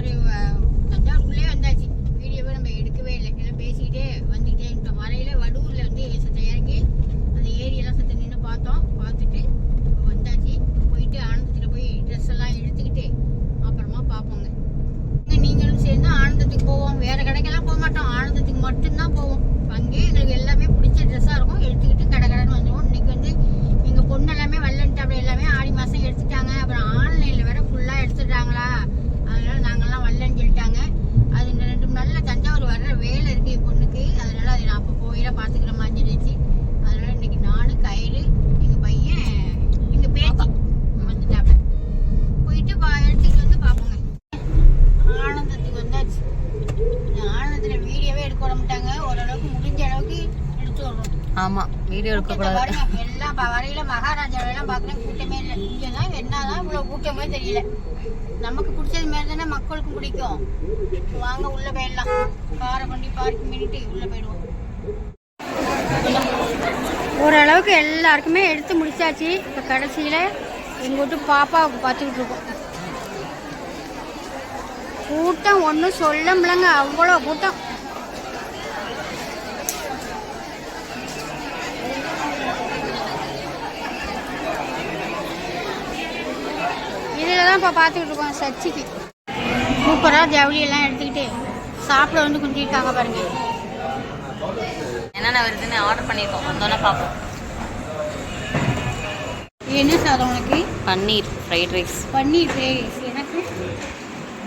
реве. Э, Тогда гуляю. Video எடுக்க கூட்டத்தை கூடாது பாருங்க, எல்லாம் வரையில மகாராஜாவை எல்லாம் பார்க்குறேன் கூட்டமே இல்லை. இங்கே தான் என்னதான் இவ்வளோ கூட்டமே தெரியல. நமக்கு பிடிச்சது மாதிரி தானே மக்களுக்கும் பிடிக்கும். வாங்க உள்ள போயிடலாம். காரை பண்ணி பார்க்கிங் பண்ணிட்டு உள்ள போயிடுவோம். ஓரளவுக்கு எல்லாருக்குமே எடுத்து முடிச்சாச்சு. இப்போ கடைசியில் எங்கள் வீட்டு பாப்பாவுக்கு பார்த்துக்கிட்டு இருக்கோம். கூட்டம் ஒன்றும் சொல்ல முடியலங்க. அவ்வளோ கூட்டம். இதில் தான் இப்போ பார்த்துக்கிட்டு இருக்கோம் சர்ச்சுக்கு. சூப்பராக ஜவுளி எல்லாம் எடுத்துக்கிட்டு சாப்பிட வந்து குந்திருக்காங்க பாருங்க. என்னென்ன வருதுன்னு ஆர்டர் பண்ணியிருக்கோம். வந்தோன்னே பார்ப்போம். என்ன சாதம் உனக்கு? Paneer fried rice paneer gravies எனக்கு?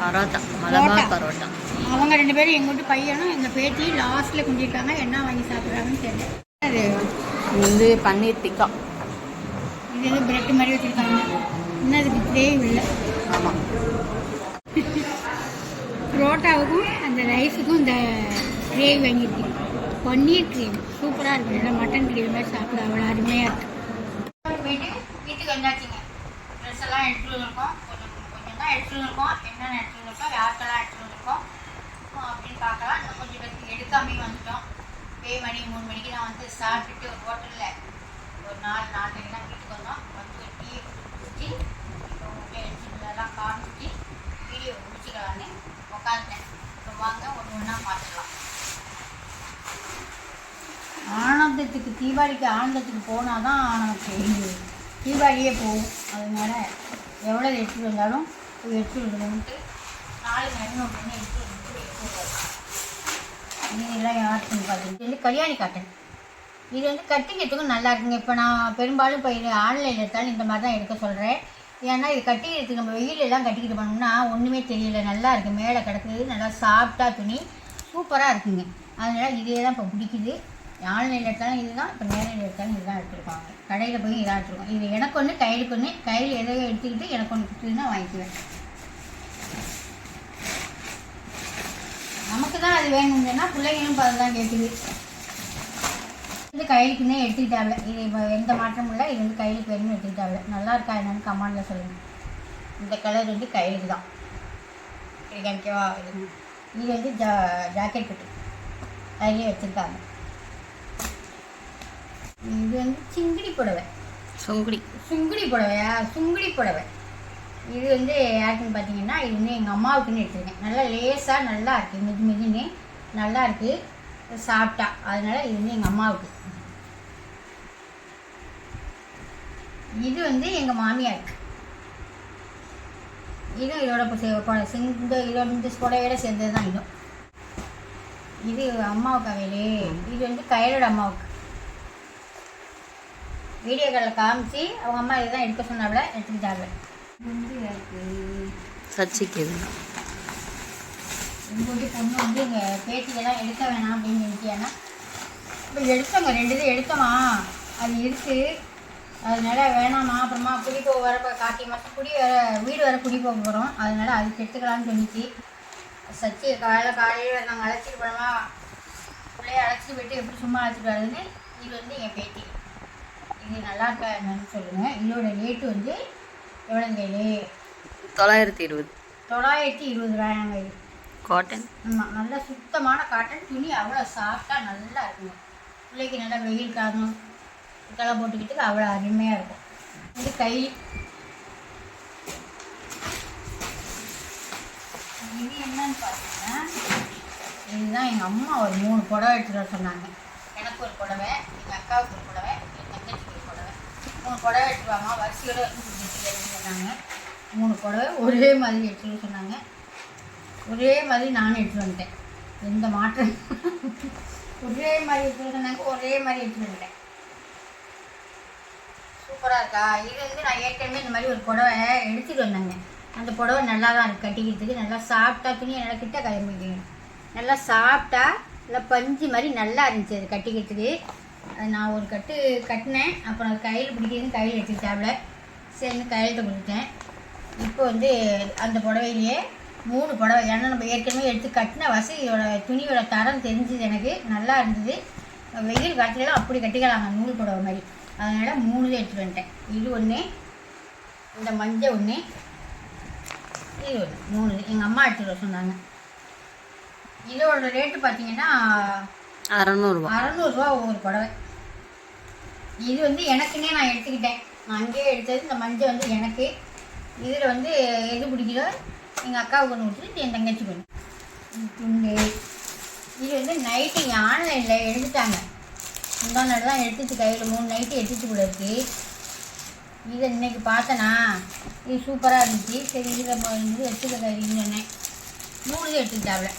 பரோட்டா. மலபார் பரோட்டா. அவங்க ரெண்டு பேரும் எங்கள் வீட்டு பையனும் எங்கள் பேத்தி லாஸ்ட்டில் குந்திருக்காங்க என்ன வாங்கி சாப்பிட்றாங்கன்னு தெரியல. இது வந்து பன்னீர் டிக்கா. இது பிரெட் மாதிரி வச்சுருக்காங்க. இன்னும் அதுக்கு கிரேவி இல்லை ஆமாம் புரோட்டாவுக்கும் அந்த ரைஸுக்கும் இந்த கிரேவி வாங்கியிருக்கேன். பன்னீர் கிரேவி. சூப்பராக இருக்கு. நல்லா மட்டன் கிரேவி மாதிரி சாப்பிட அவ்வளோ அருமையாக இருக்கு. போயிட்டு வீட்டுக்கு வந்தாச்சுங்க. ட்ரெஸ் எல்லாம் எடுத்துகிட்டு வந்திருக்கோம். கொஞ்சம் கொஞ்சம் தான் எடுத்துகிட்டு வந்திருக்கோம். என்னென்ன எடுத்துகிட்டு வந்திருக்கோம்? யாருக்கெல்லாம் எடுத்துகிட்டு வந்திருக்கோம்? அப்படின்னு பார்க்கலாம். இன்னும் கொஞ்சம் பேருக்கு வந்துட்டோம். பே மணி மூணு மணிக்கு நான் வந்து சாப்பிட்டுட்டு ஒரு ஹோட்டலில் ஒரு நாலு நாலரைக்கு தான் வீட்டுக்கு வந்தோம். வந்து ஒரு டீ குடிச்சு எடுத்துலாம் காமிச்சு வீடியோ முடிச்சுக்கலான்னு உட்காந்துட்டேன் இப்போ வாங்க ஒன்று ஒன்றா பார்த்துக்கலாம். ஆனந்தத்துக்கு தீபாவளிக்கு ஆனந்தத்துக்கு போனால் தான் நமக்கு தீபாவளியே போகும். அதனால எவ்வளோ எடுத்துகிட்டு வந்தாலும் எடுத்துகிட்டு வந்துட்டு நாலு மணி ஒன்று எடுத்துகிட்டு வந்துட்டு எடுத்துகிட்டு இதெல்லாம் யாருக்குன்னு பார்த்தீங்கன்னா இது வந்து கல்யாணி காட்டன். இது வந்து கட்டிக்கிறதுக்கும் நல்லா இருக்குங்க. இப்போ நான் பெரும்பாலும் இப்போ இது ஆன்லைனில் எடுத்தாலும் இந்த மாதிரி தான் எடுக்க சொல்கிறேன் ஏன்னா இது கட்டிக்கிறதுக்கு நம்ம வெயிலெல்லாம் கட்டிக்கிட்டு பண்ணோம்னா ஒன்றுமே தெரியல. நல்லா இருக்குது மேலே கிடக்குது. நல்லா சாஃப்டாக துணி. சூப்பராக இருக்குங்க. அதனால் இதே தான் இப்போ பிடிக்குது. ஆன்லைனில் எடுத்தாலும் இதுதான். இப்போ நேரில் எடுத்தாலும் இதுதான் எடுத்துருப்பாங்க. கடையில் போய் இதாக எடுத்துருக்கோம். இது எனக்கு ஒன்று கையிலுக்கு ஒன்று கையில் எதையோ எடுத்துக்கிட்டு எனக்கு ஒன்று கொடுத்துதுன்னா வாங்கிக்குவேன். நமக்கு தான் அது வேணுங்கன்னா பிள்ளைங்களும் இப்போ அதுதான் கேட்குது. இது கையிலுக்குன்னே எடுத்துக்கிட்டாங்க. இது இப்போ எந்த மாற்றமும் இல்லை. இது வந்து கையிலுக்கு வேணும்னு எடுத்துக்கிட்டாங்க. நல்லா இருக்கா என்னன்னு கமாண்டில் சொல்லுங்கள் இந்த கலர் வந்து கையிலுக்கு தான். இது காமிக்கவா இது வந்து ஜா ஜாக்கெட் பெட்டு அதிலே வச்சுருக்காங்க. இது வந்து சிங்கிடி புடவை. சுங்குடி. சுங்குடி புடவையா? சுங்குடி புடவை. இது வந்து யாருக்குன்னு பார்த்தீங்கன்னா இது வந்து எங்கள் அம்மாவுக்குன்னு எடுத்திருக்கேன். நல்லா லேசாக நல்லா இருக்குது மிது மிதுன்னு நல்லா இருக்குது சாப்பிட்டா. அதனால இது வந்து எங்கள் அம்மாவுக்கு. இது வந்து எங்கள் மாமியாருக்கு. இதுவும் இதோட இந்த இதோட இந்த புடவையோட சேர்ந்தது தான் இதுவும் இது அம்மாவுக்கு அவையிலே. இது வந்து கையலோட அம்மாவுக்கு. வீடியோக்களில் காமிச்சு அவங்க அம்மா இதுதான் எடுக்க சொன்னாவில எடுத்துக்கிட்டாங்க வந்து வீட்டு பொண்ணு வந்து எங்கள் பேத்திக்கெல்லாம் எடுக்க வேணாம் அப்படின்னு நினைக்கியானா இப்போ எடுத்தோங்க ரெண்டு இது எடுத்தோமா? அது இருக்குது அதனால வேணாமா அப்புறமா குடி போக வர கார்த்திகை மாதம் குடி வர வீடு வர குடி போக போகிறோம் அதனால அதுக்கு எடுத்துக்கலாம்னு சொன்னிச்சு சச்சி காலையில் காலையில் நாங்கள் அழைச்சிட்டு போனோமா? பிள்ளைய அழைச்சிட்டு போயிட்டு எப்படி சும்மா அழைச்சிட்டு வரதுன்னு இது வந்து என் பேத்தி. இது நல்லா இருக்கா என்னன்னு சொல்லுங்கள் இதோட ரேட்டு வந்து எவ்வளோங்க தொள்ளாயிரத்தி இருபது. தொள்ளாயிரத்தி இருபது ரூபாயாங்க இது. காட்டன் ஆமாம் நல்ல சுத்தமான காட்டன் துணி அவ்வளோ சாஃப்டாக நல்லா இருக்கும் பிள்ளைக்கு நல்லா வெயில் காரணம் இதெல்லாம் போட்டுக்கிட்டு அவ்வளோ அருமையாக இருக்கும். இது கை. இது என்னன்னு பார்த்தீங்கன்னா இதுதான் எங்கள் அம்மா ஒரு மூணு புடவை எடுத்துகிட்டு வர சொன்னாங்க. எனக்கு ஒரு புடவை எங்கள் அக்காவுக்கு ஒரு புடவை என் தங்கச்சிக்கு ஒரு புடவை. மூணு புடவை எடுத்துருவாங்க வரிசையோடு வரிசையோட எடுத்துட்டு சொன்னாங்க. மூணு புடவை ஒரே மாதிரி எடுத்துகிட்டு சொன்னாங்க. ஒரே மாதிரி நானும் எடுத்துகிட்டு வந்துட்டேன். எந்த மாற்றம் ஒரே மாதிரி எடுத்து வந்தாங்க ஒரே மாதிரி எடுத்துகிட்டு வந்துட்டேன். சூப்பராக இருக்கா? இது வந்து நான் ஏற்கனவே இந்த மாதிரி ஒரு புடவை எடுத்துகிட்டு வந்தேங்க. அந்த புடவை நல்லா தான் இருக்குது கட்டிக்கிறதுக்கு நல்லா சாப்பிட்டா துணியை நல்லா கிட்ட கிளம்பிக்கணும் நல்லா சாப்பிட்டா நல்லா பஞ்சு மாதிரி நல்லா இருந்துச்சு அது கட்டிக்கிறதுக்கு. அது நான் ஒரு கட்டு கட்டினேன். அப்புறம் அது கையில் பிடிக்கிறது கையில் எடுத்துக்கிட்டாப்புல சரின்னு கையெழுத்து கொடுத்துட்டேன். இப்போ வந்து அந்த புடவையிலேயே மூணு புடவை. ஏன்னா நம்ம ஏற்கனவே எடுத்து கட்டின வசதியோட துணியோட தரம் தெரிஞ்சுது எனக்கு. நல்லா இருந்தது. வெயில் காலத்துலலாம் அப்படி கட்டிக்கலாங்க நூல் புடவை மாதிரி. அதனால் மூணு தான் எடுத்துகிட்டு வந்துட்டேன். இது ஒன்று இந்த மஞ்சள் ஒன்று இது ஒன்று மூணு எங்கள் அம்மா எடுத்துகிட்டு சொன்னாங்க. இதோட ரேட்டு பார்த்தீங்கன்னா அறநூறுவா. அறநூறுரூவா ஒவ்வொரு புடவை. இது வந்து எனக்குன்னே நான் எடுத்துக்கிட்டேன். நான் அங்கேயே எடுத்தது இந்த மஞ்சள் வந்து எனக்கு. இதில் வந்து எது பிடிக்குதோ எங்கள் அக்காவுக்கு ஒன்று கொடுத்துட்டு என் தங்கச்சி ஒன்று துண்டு இது வந்து நைட்டு ஆன்லைனில் எடுத்துட்டாங்க. முந்தா நாள் தான் எடுத்துச்சு கையில் மூணு நைட்டு எடுத்துச்சு கூட இருக்கு. இதை இன்னைக்கு பார்த்தனா இது சூப்பராக இருந்துச்சு. சரி இதில் இருந்து எடுத்துக்க கைன்னு சொன்னேன் மூணு எடுத்துக்கிட்டாவில்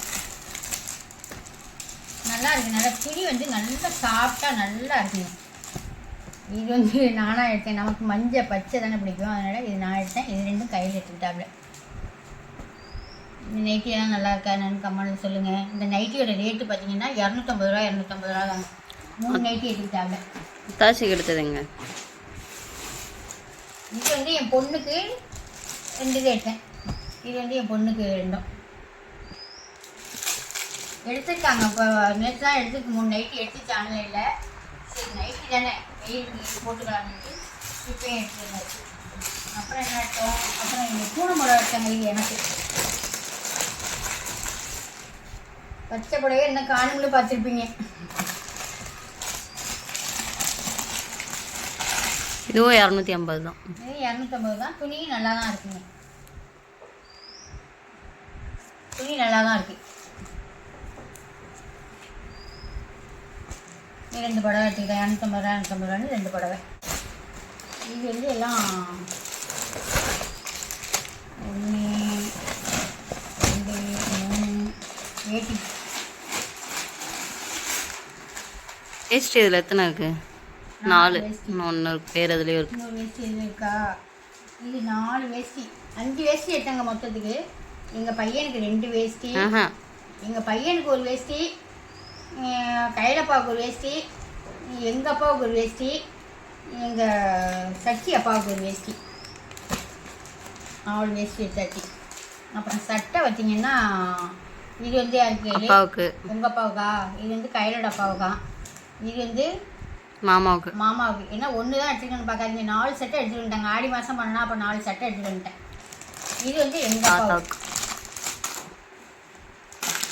நல்லா இருக்கு. நல்லா துணி வந்து நல்லா சாப்பிட்டா நல்லா இருக்குங்க இது வந்து நானாக எடுத்தேன். நமக்கு மஞ்சள் பச்சை தானே பிடிக்கும். அதனால் இது நான் எடுத்தேன். இது ரெண்டும் கையில் எடுத்துக்கிட்டாப்புல இந்த நைட்டியெல்லாம் நல்லா இருக்கா என்னன்னு கமெண்ட் சொல்லுங்கள் இந்த நைட்டியோட ரேட்டு பார்த்தீங்கன்னா இரநூத்தம்பது ரூபா இரநூத்தம்பது ரூபா தாங்க. மூணு நைட்டி எடுத்துக்கிட்டாப்புல தாசிக்கு எடுத்ததுங்க இது வந்து என் பொண்ணுக்கு ரெண்டு இது எடுத்தேன். இது வந்து என் பொண்ணுக்கு ரெண்டும். எடுத்துருக்காங்க இப்போ நேற்று தான் எடுத்துக்கு மூணு நைட்டி எடுத்துச்சு ஆன்லைனில் சரி நைட்டி தானே. வெயிலுக்கு போட்டுக்கலாம்னு இப்போயும் எடுத்துருந்தாச்சு அப்புறம் என்ன எடுத்தோம்? அப்புறம் இங்கே பூனை முறை எடுத்தாங்க இது எனக்கு. பச்சை புடவை என்ன காணுங்களும் பார்த்துருப்பீங்க. இதுவும் இரநூத்தி ஐம்பது தான். இது இரநூத்தம்பது தான். துணி நல்லா தான் இருக்குங்க. துணி நல்லா தான் இருக்கு ரெண்டு புடவை எடுத்துக்கிட்டேன். இரநூத்தம்பது ரூபா இரநூத்தம்பது ரூபான்னு ரெண்டு புடவை. இது வந்து எல்லாம் ஒன்று ரெண்டு மூணு வேட்டி வேஸ்ட் இதில் எத்தனை இருக்கு? நாலு. ஒன்று பேர் அதுலேயும் இருக்கு. வேஷ்டி இது இருக்கா. இது நாலு வேஷ்டி அஞ்சு வேஷ்டி எடுத்தாங்க மொத்தத்துக்கு. எங்கள் பையனுக்கு ரெண்டு வேஷ்டி எங்கள் பையனுக்கு ஒரு வேஷ்டி கைலப்பாவுக்கு ஒரு வேஷ்டி எங்கள் அப்பாவுக்கு ஒரு வேஷ்டி எங்கள் சச்சி அப்பாவுக்கு ஒரு வேஷ்டி நாலு வேஷ்டி எடுத்தாச்சு. அப்புறம் சட்டை பார்த்தீங்கன்னா இது வந்து யாருக்கு? அப்பாவுக்கு. உங்கள் அப்பாவுக்கா? இது வந்து கைலோட அப்பாவுக்கா? இது வந்து மாமாவுக்கு. மாமாவுக்கு. ஏன்னா ஒன்று தான் எடுத்துக்கணும்னு பார்க்காதீங்க. நாலு சட்டை எடுத்துட்டு வந்துட்டாங்க. ஆடி மாதம் பண்ணா அப்போ நாலு சட்டை எடுத்துட்டு வந்துட்டேன். இது வந்து எங்கள் அப்பாவுக்கு.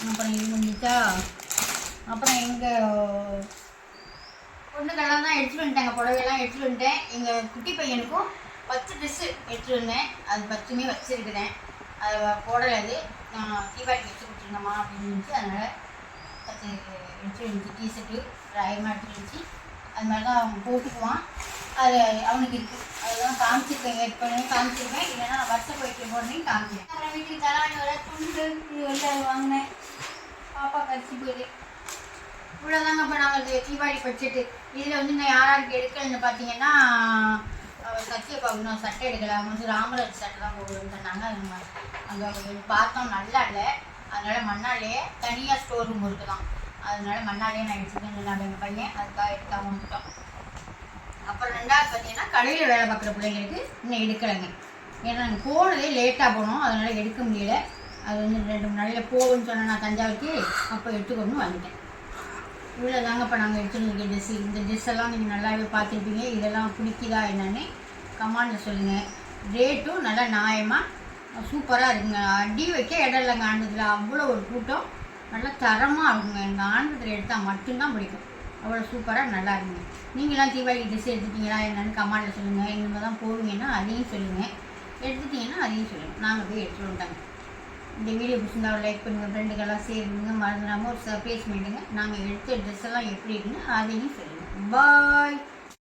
அப்புறம் இது முடிஞ்சா அப்புறம் எங்கள் பொண்ணுக்கெல்லாம் தான் எடுத்துகிட்டு வந்துட்டாங்க. புடவையெல்லாம் எடுத்துகிட்டு வந்துட்டேன். எங்கள் குட்டி பையனுக்கும் பத்து ட்ரெஸ்ஸு எடுத்துகிட்டு வந்தேன். அது பத்துமே வச்சுருக்கிறேன். அது போடலை அது. நான் தீபாவளிக்கு வச்சு கொடுத்துருந்தம்மா அப்படின்னு இருந்துச்சு அதனால் பத்து எடுத்துகிட்டு வந்துச்சு டிஷர்ட்டு ராயமாக எடுத்துகிட்டு வச்சு அது மாதிரி தான் அவன் போட்டுக்குவான். அது அவனுக்கு இருக்குது அதுதான் காமிச்சிருக்கேன் ஏற்கனவே காமிச்சிருக்கேன். இல்லைன்னா நான் வருஷம் போயிட்டு போடுறேன் காமிச்சேன் அப்புறம் வீட்டுக்கு தலாணி வர துண்டு இது வந்து அது வாங்கினேன். பாப்பா கடிச்சு போயிடு இவ்வளோதாங்க இப்போ நாங்கள் இது தீபாவளி பட்ஜெட்டு. இதில் வந்து நான் யார் யாருக்கு எடுக்கலன்னு பார்த்தீங்கன்னா அவர் சத்திய பார்க்கணும் சட்டை எடுக்கல. அவங்க வந்து ராமராஜ் சட்டை தான் போடுறேன்னு சொன்னாங்க. அது அங்கே பார்த்தோம் நல்லா இல்லை. அதனால் மண்ணாலேயே தனியாக ஸ்டோர் ரூம் இருக்குதான். அதனால மண்ணாலே நான் எடுத்துக்கிட்டேன் சொன்னாங்க எங்கள் பையன் அதுக்காக எடுக்காம வந்துட்டோம் அப்புறம் ரெண்டாவது பார்த்தீங்கன்னா கடையில் வேலை பார்க்குற பிள்ளைங்களுக்கு இன்னும் எடுக்கலைங்க. ஏன்னா நாங்கள் போனதே லேட்டாக போனோம். அதனால் எடுக்க முடியல. அது வந்து ரெண்டு மூணு நாளையில் போகும்னு சொன்னேன் நான் தஞ்சாவூருக்கு அப்போ எடுத்துக்கொண்டு வந்துட்டேன். இவ்வளோ தாங்க இப்போ நாங்கள் எடுத்துருக்க ட்ரெஸ் இந்த ட்ரெஸ் எல்லாம் நீங்கள் நல்லாவே பார்த்துருப்பீங்க. இதெல்லாம் பிடிக்குதா என்னன்னு கமாண்டில் சொல்லுங்கள் ரேட்டும் நல்லா நியாயமாக சூப்பராக இருக்குங்க. அடி வைக்க இடம் இல்லைங்க. ஆண்டத்தில் அவ்வளோ ஒரு கூட்டம். நல்லா தரமாக இருக்குங்க எங்கள் ஆண்டத்தில் எடுத்தால் மட்டும்தான் பிடிக்கும். அவ்வளோ சூப்பராக நல்லா இருக்குங்க நீங்களாம் தீபாவளி ட்ரெஸ் எடுத்துட்டீங்களா என்னென்னு கமாண்டில் சொல்லுங்கள் இனிமேல் தான் போவீங்கன்னா அதையும் சொல்லுங்கள் எடுத்துட்டீங்கன்னா அதையும் சொல்லுங்கள் நாங்கள் போய் எடுத்துகிட்டு வந்துட்டாங்க இந்த வீடியோ பிடிச்சிருந்தா லைக் பண்ணுங்கள் ஃப்ரெண்டுக்கெல்லாம் சேருங்க மறந்துடாமல் ஒரு சர்ப்ரைஸ் பண்ணிடுங்க. நாங்கள் எடுத்த ட்ரெஸ் எல்லாம் எப்படி இருக்குன்னு அதையும் சொல்லுங்கள் பாய்